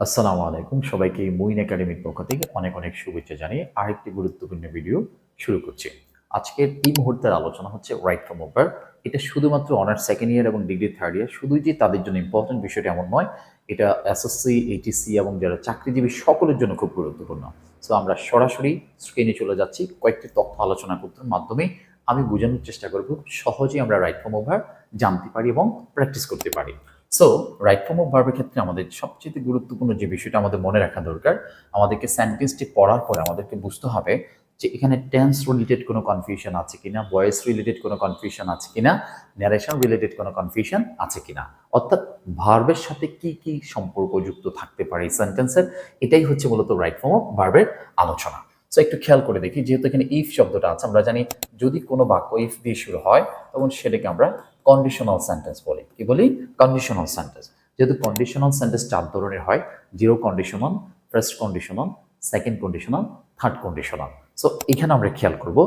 আসসালামু আলাইকুম। সবাইকে মুইন একাডেমির পক্ষ থেকে অনেক অনেক শুভেচ্ছা জানিয়ে আরেকটি গুরুত্বপূর্ণ ভিডিও শুরু করছি। আজকের এই মুহূর্তের আলোচনা হচ্ছে রাইট ফ্রম ওভার এটা শুধুমাত্র অনার্স সেকেন্ড ইয়ার এবং ডিগ্রি থার্ড ইয়ার শুধুই যে তাদের জন্য ইম্পর্টেন্ট বিষয়টা এমন নয়, এটা এসএসসি এইটিসি এবং যারা চাকরিজীবী সকলের জন্য খুব গুরুত্বপূর্ণ। সো আমরা সরাসরি স্ক্রিনে চলে যাচ্ছি, কয়েকটি তথ্য আলোচনা করতে মাধ্যমে আমি বোঝানোর চেষ্টা করব সহজেই আমরা রাইট ফ্রম ওভার জানতে পারি এবং প্র্যাকটিস করতে পারি। সো রাইট ফর্ম অফ ভার্বের ক্ষেত্রে আমাদের সবচেয়ে গুরুত্বপূর্ণ যে বিষয়টা আমাদের মনে রাখা দরকার, আমাদেরকে সেন্টেন্সটি পড়ার পরে আমাদেরকে বুঝতে হবে যে এখানে টেন্স রিলেটেড কোনো কনফিউশন আছে কিনা ভয়েস রিলেটেড কোনো কনফিউশন আছে কিনা ন্যারেশন রিলেটেড কোনো কনফিউশন আছে কিনা। অর্থাৎ ভার্বের সাথে কি কি সম্পর্ক যুক্ত থাকতে পারে এই সেন্টেন্সের এটাই হচ্ছে মূলত রাইট ফর্ম অফ ভার্বের আলোচনা। সো একটু খেয়াল করে দেখি, যেহেতু এখানে ইফ শব্দটা আছে, আমরা জানি যদি কোনো বাক্য ইফ দিয়ে শুরু হয়, তখন সেটাকে আমরা কন্ডিশনাল সেন্টেন্স বলি। কি বলি? কন্ডিশনাল সেন্টেন্স যেহেতু কন্ডিশনাল সেন্টেন্স চার ধরনের হয় zero conditional first conditional second conditional third conditional so এখানে আমরা খেয়াল করব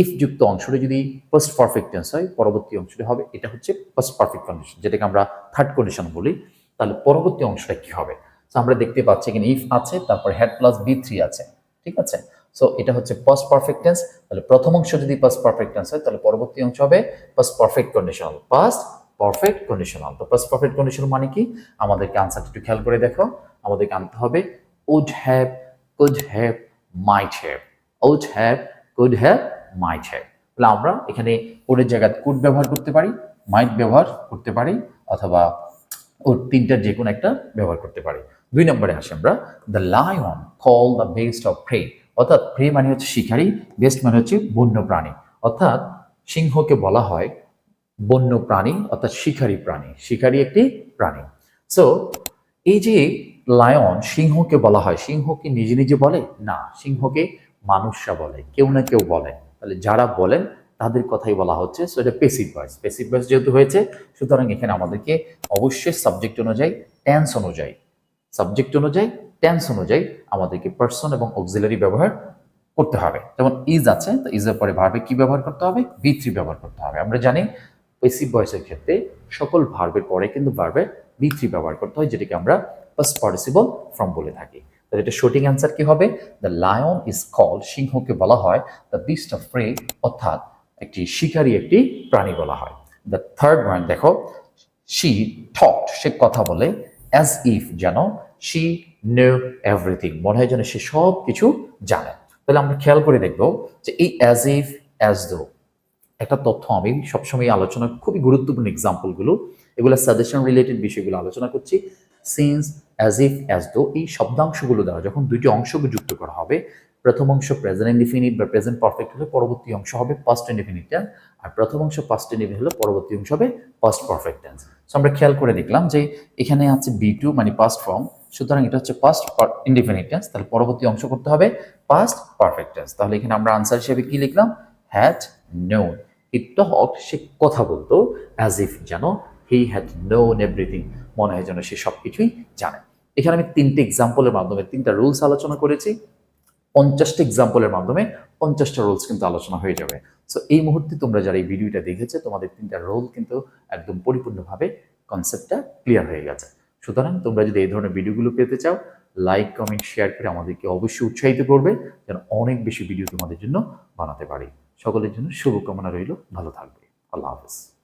ইফ যুক্ত অংশটা যদি ফার্স্ট পারফেক্ট টেন্স হয়, পরবর্তী অংশটি হবে, এটা হচ্ছে ফার্স্ট পারফেক্ট কন্ডিশন যেটাকে আমরা থার্ড কন্ডিশন বলি। তাহলে পরবর্তী অংশটা কি হবে? আমরা দেখতে পাচ্ছি এখানে ইফ আছে, তারপর হেড প্লাস বি থ্রি আছে, ঠিক আছে? সো এটা হচ্ছে ফার্স্ট পারফেক্ট টেন্স তাহলে প্রথম অংশ যদি ফার্স্ট পারফেক্ট টেন্স হয়, তাহলে পরবর্তী অংশ হবে first perfect conditional first perfect conditional তো ফার্স্ট পারফেক্ট কন্ডিশনাল মানে কি? আমাদেরকে আনসারটা একটু খেয়াল করে দেখো। আমাদেরকে আনতে হবে would have could have might have would have could have might have তাহলে আমরা এখানে ওডের জায়গায় কুড ব্যবহার করতে পারি মাইট ব্যবহার করতে পারি, অথবা ওর তিনটার যে কোনো একটা ব্যবহার করতে পারি। দুই নম্বরে আসি আমরা the lion call the beast of prey অর্থাৎ প্রে মানে হচ্ছে শিকারী, বেস্ট মানে হচ্ছে বন্য প্রাণী। অর্থাৎ সিংহকে বলা হয় বন্য প্রাণী, অর্থাৎ শিকারী প্রাণী, শিকারী একটি প্রাণী। সো এই যে লায়ন সিংহকে বলা হয়, সিংহকে নিজে নিজে বলে? না, সিংহকে মানুষরা বলে, কেউ না কেউ বলে। তাহলে যারা বলেন, তাদের কথাই বলা হচ্ছে। সো এটা পেসিভ ভয়েস পেসিভ ভয়েস যেহেতু হয়েছে, সুতরাং এখানে আমাদেরকে অবশ্যই সাবজেক্ট অনুযায়ী টেন্স অনুযায়ী সাবজেক্ট অনুযায়ী টেন্স অনুযায়ী আমাদেরকে পার্সন এবং অক্সিলারি ব্যবহার করতে হবে। যেমন ইজ আছে, তো ইজের পরে ভার্বে কি ব্যবহার করতে হবে? বি থ্রি ব্যবহার করতে হবে। আমরা জানি পেসিভ ভয়েসের ক্ষেত্রে সকল ভার্বের পরে কিন্তু ভার্বের বি থ্রি ব্যবহার করতে হয়, যেটাকে আমরা ফার্স্ট পার্টিসিপল ফ্রম বলে থাকি। তাহলে এটা সঠিক অ্যান্সার কি হবে? দ্য লায়ন ইজ কল সিংহকে বলা হয় দ্য বিস্ট অফ প্রে অর্থাৎ একটি শিকারী একটি প্রাণী বলা হয়। দ্য থার্ড ওয়ান দেখো শি টক সে কথা বলে অ্যাজ ইফ যেন শি নো এভরিথিং মনে হয় যেন সে সব কিছু জানে। তাহলে আমরা খেয়াল করে দেখব যে এই অ্যাজ ইফ অ্যাজ দো একটা তথ্য আমি সবসময় আলোচনা, খুবই গুরুত্বপূর্ণ এক্সাম্পলগুলো এগুলো সাজেশন রিলেটেড বিষয়গুলো আলোচনা করছি। Since as if as though এই শব্দাংশগুলো দ্বারা যখন দুইটি অংশকে যুক্ত করা হবে, প্রথম অংশ প্রেজেন্ট ইনডিফিনিট বা প্রেজেন্ট পারফেক্ট হলে পরবর্তী অংশ হবে পাস্ট ইনডিফিনিট টেন্স আর প্রথম অংশ পাস্ট ইনডিফিনিট হলে পরবর্তী অংশ হবে পাস্ট পারফেক্ট টেন্স সো আমরা খেয়াল করে দেখলাম যে এখানে আছে বি টু মানে পাস্ট ফর্ম সুতরাং এটা হচ্ছে পাস্ট ইনডিফিনিট টেন্স তাহলে পরবর্তী অংশ করতে হবে পাস্ট পারফেক্ট টেন্স তাহলে এখানে আমরা আনসার হিসেবে কি লিখলাম? হ্যাড নোন হি টক সে কথা বলতো অ্যাজ ইফ যেন হি হ্যাড নোন এভরিথিং মনে হয় যেন সে সব কিছুই জানে। এখানে আমি তিনটে এক্সাম্পলের মাধ্যমে, তিনটা রুলস আলোচনা করেছি। পঞ্চাশটা এক্সাম্পলের মাধ্যমে পঞ্চাশটা রুলস কিন্তু আলোচনা হয়ে যাবে। সো এই মুহূর্তে তোমরা যারা এই ভিডিওটা দেখেছ, তোমাদের তিনটা রোল কিন্তু একদম পরিপূর্ণভাবে কনসেপ্টটা ক্লিয়ার হয়ে গেছে। সুতরাং তোমরা যদি এই ধরনের ভিডিওগুলো পেতে চাও লাইক কমেন্ট শেয়ার করে আমাদেরকে অবশ্যই উৎসাহিত করবে, যেন অনেক বেশি ভিডিও তোমাদের জন্য বানাতে পারি। সকলের জন্য শুভকামনা রইল। ভালো থাকবে। আল্লাহ হাফেজ।